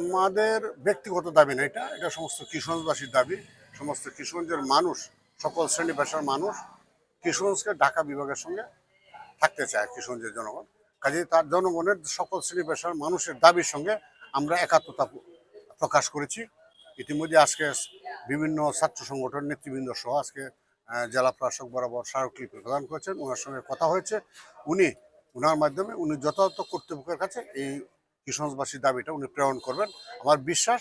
আমাদের ব্যক্তিগত দাবি না এটা এটা সমস্ত কৃষকবাসীর দাবি। সমস্ত কিশোরগঞ্জের মানুষ, সকল শ্রেণি পেশার মানুষ কিশোরগঞ্জকে ঢাকা বিভাগের সঙ্গে থাকতে চায় কিশোরগঞ্জের জনগণ। কাজে তার জনগণের সকল শ্রেণি পেশার মানুষের দাবির সঙ্গে আমরা একাত্মতা প্রকাশ করেছি। ইতিমধ্যে আজকে বিভিন্ন ছাত্র সংগঠন নেতৃবৃন্দ সহ আজকে জেলা প্রশাসক বরাবর স্মারকলিপি প্রদান করেছেন। ওনার সঙ্গে কথা হয়েছে। উনি ওনার মাধ্যমে উনি যথাযথ কর্তৃপক্ষের কাছে এই কিশোরগঞ্জবাসীর দাবিটা উনি প্রেরণ করবেন। আমার বিশ্বাস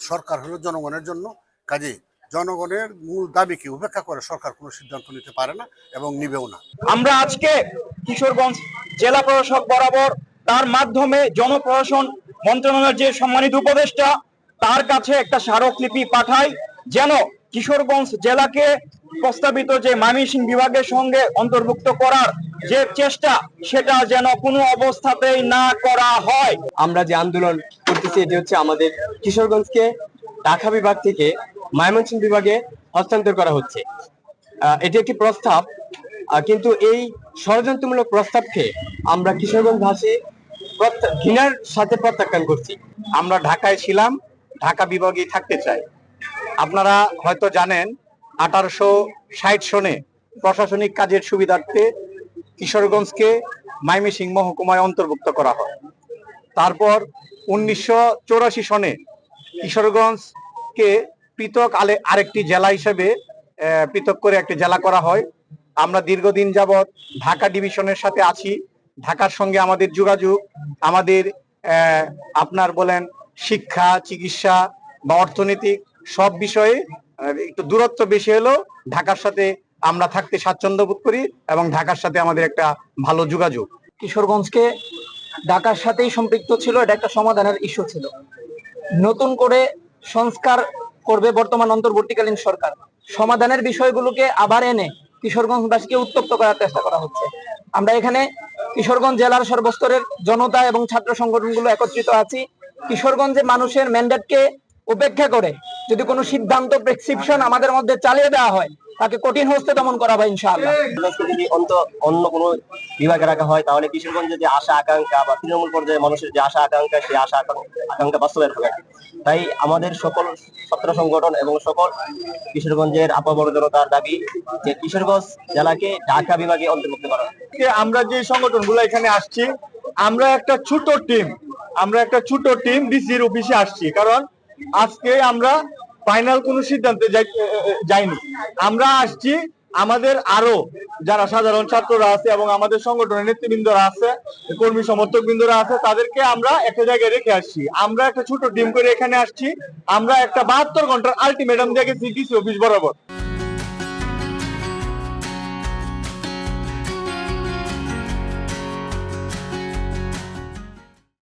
সরকার হলো জনগণের জন্য কাজেই জনগণের মূল দাবিকে উপেক্ষা করে সরকার কোনো সিদ্ধান্ত নিতে পারে না এবং নিবেও না। আমরা আজকে কিশোরগঞ্জ জেলা প্রশাসক বরাবর তার মাধ্যমে জনপ্রশাসন মন্ত্রণালয়ের যে সম্মানিত উপদেষ্টা তার কাছে একটা স্মারকলিপি পাঠাই যেন কিশোরগঞ্জ জেলাকে প্রস্তাবিত যে ময়মনসিং বিভাগের সঙ্গে অন্তর্ভুক্ত করার যে চেষ্টা সেটা যেন কোনো অবস্থাতেই না করা হয়। আমরা যে আন্দোলন করতেছি এটি হচ্ছে আমাদের কিশোরগঞ্জকে ঢাকা বিভাগ থেকে ময়মনসিংহ বিভাগে হস্তান্তর করা হচ্ছে। এটি একটি প্রস্তাব। কিন্তু এই ষড়যন্ত্রমূলক প্রস্তাবকে আমরা কিশোরগঞ্জবাসী প্রত্যা- ঘৃণার সাথে প্রত্যাখ্যান করছি। আমরা ঢাকায় ছিলাম, ঢাকা বিভাগেই থাকতে চাই। আপনারা হয়তো জানেন, আঠারোশো ষাট সনে প্রশাসনিক কাজের সুবিধার্থে কিশোরগঞ্জকে মাইমিসিং মহকুমায় অন্তর্ভুক্ত করা হয়। তারপর উনিশশো সনে কিশোরগঞ্জকে পৃথক আরেকটি জেলা হিসেবে পৃথক করে একটি জেলা করা হয়। আমরা দীর্ঘদিন যাবৎ ঢাকা ডিভিশনের সাথে আছি। ঢাকার সঙ্গে আমাদের যোগাযোগ, আমাদের আপনার বলেন শিক্ষা, চিকিৎসা বা অর্থনৈতিক সব বিষয়ে একটু দূরত্ব বেশি হলেও ঢাকার সাথে আমরা থাকতে স্বাচ্ছন্দ্য বোধ করি এবং ঢাকার সাথে আমাদের একটা ভালো যোগাযোগ। কিশোরগঞ্জকে ঢাকার সাথেই সম্পৃক্ত ছিল, এটা একটা সমাধানের ইস্যু ছিল। নতুন করে সংস্কার করবে বর্তমান অন্তর্বর্তীকালীন সরকার। সমাধানের বিষয়গুলোকে আবার এনে কিশোরগঞ্জবাসীকে উত্তপ্ত করার চেষ্টা করা হচ্ছে। আমরা এখানে কিশোরগঞ্জ জেলার সর্বস্তরের জনতা এবং ছাত্র সংগঠনগুলো একত্রিত আছি। কিশোরগঞ্জে মানুষের ম্যান্ডেটকে উপেক্ষা করে যদি কোনো সিদ্ধান্ত প্রেসক্রিপশন আমাদের মধ্যে চালিয়ে দেওয়া হয় তাকে কঠিন হস্তে দমন করা হবে ইনশাআল্লাহ। যদি অন্ত অন্য কোনো বিভাগে রাখা হয় তাহলে কিশোরগঞ্জের যে আশা আকাঙ্ক্ষা বা তৃণমূল পর্যায়ে মানুষের যে আশা আকাঙ্ক্ষা সেই আশা আকাঙ্ক্ষা বাস্তবায়ন হবে তাই আমাদের সকল ছাত্র সংগঠন এবং সকল কিশোরগঞ্জের আপাবড় জনতার দাবি যে কিশোরগঞ্জ জেলাকে ঢাকা বিভাগে অন্তর্ভুক্ত করা। আমরা যে সংগঠনগুলো এখানে আসছি আমরা একটা ছোট টিম আমরা একটা ছোট টিম ডিসির অফিসে আসছি। কারণ আজকে আমরা ফাইনাল কোনো সিদ্ধান্তে যাইনি। আমরা আসছি আমাদের আরও যারা সাধারণ ছাত্ররা আছে এবং আমাদের সংগঠনের নেতৃবৃন্দরা আছে, কর্মী সমর্থক বৃন্দরা আছে, তাদেরকে আমরা একটা জায়গায় রেখে আসছি। আমরা একটা ছোট টিম করে এখানে আসছি। আমরা একটা বাহাত্তর ঘণ্টার আলটিমেটাম দিয়ে গেছি ডিসি অফিস বরাবর।